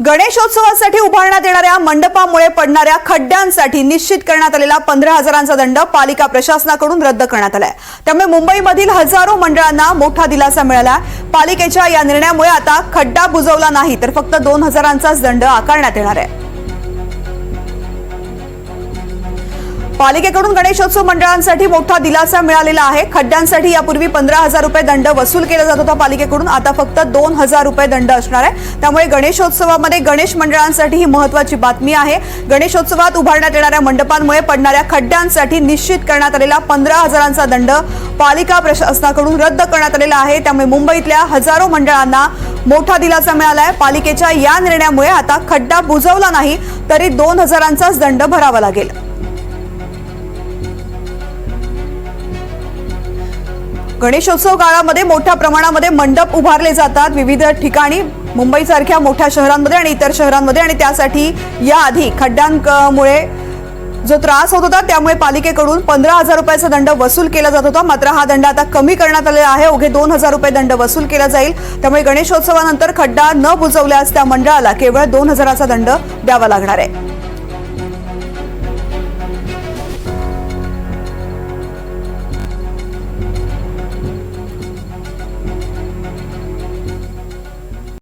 गणेशोत्सवासाठी उभारण्यात येणाऱ्या मंडपामुळे पडणाऱ्या खड्ड्यांसाठी निश्चित करण्यात आलेला पंधरा हजारांचा दंड पालिका प्रशासनाकडून रद्द करण्यात आलाय. त्यामुळे मुंबईमधील हजारो मंडळांना मोठा दिलासा मिळाला पालिकेच्या या निर्णयामुळे आता खड्डा बुजवला नाही तर फक्त दोन हजारांचाच दंड आकारण्यात येणार आहे. पालिकेकडून गणेशोत्सव मंडळांसाठी मोठा दिलासा मिळालेला आहे. खड्ड्यांसाठी यापूर्वी पंधरा हजार रुपये दंड वसूल केला जात होता पालिकेकडून. आता फक्त दोन हजार रुपये दंड असणार आहे. त्यामुळे गणेशोत्सवामध्ये गणेश मंडळांसाठी ही महत्वाची बातमी आहे. गणेशोत्सवात उभारण्यात येणाऱ्या मंडपांमुळे पडणाऱ्या खड्ड्यांसाठी निश्चित करण्यात आलेला पंधरा हजारांचा दंड पालिका प्रशासनाकडून रद्द करण्यात आलेला आहे. त्यामुळे मुंबईतल्या हजारो मंडळांना मोठा दिलासा मिळाला आहे. पालिकेच्या या निर्णयामुळे आता खड्डा बुजवला नाही तरी दोन हजारांचाच दंड भरावा लागेल. गणेशोत्सव काळामध्ये मोठ्या प्रमाणामध्ये मंडप उभारले जातात. विविध ठिकाणी मुंबईसारख्या मोठ्या शहरांमध्ये आणि इतर शहरांमध्ये आणि त्यासाठी याआधी खड्ड्यांमुळे जो त्रास होत होता त्यामुळे पालिकेकडून पंधरा हजार रुपयाचा दंड वसूल केला जात होता. मात्र हा दंड आता कमी करण्यात आलेला आहे. अवघे दोन हजार रुपये दंड वसूल केला जाईल. त्यामुळे गणेशोत्सवानंतर खड्डा न बुजवल्यास त्या मंडळाला केवळ दोन हजाराचा दंड द्यावा लागणार आहे.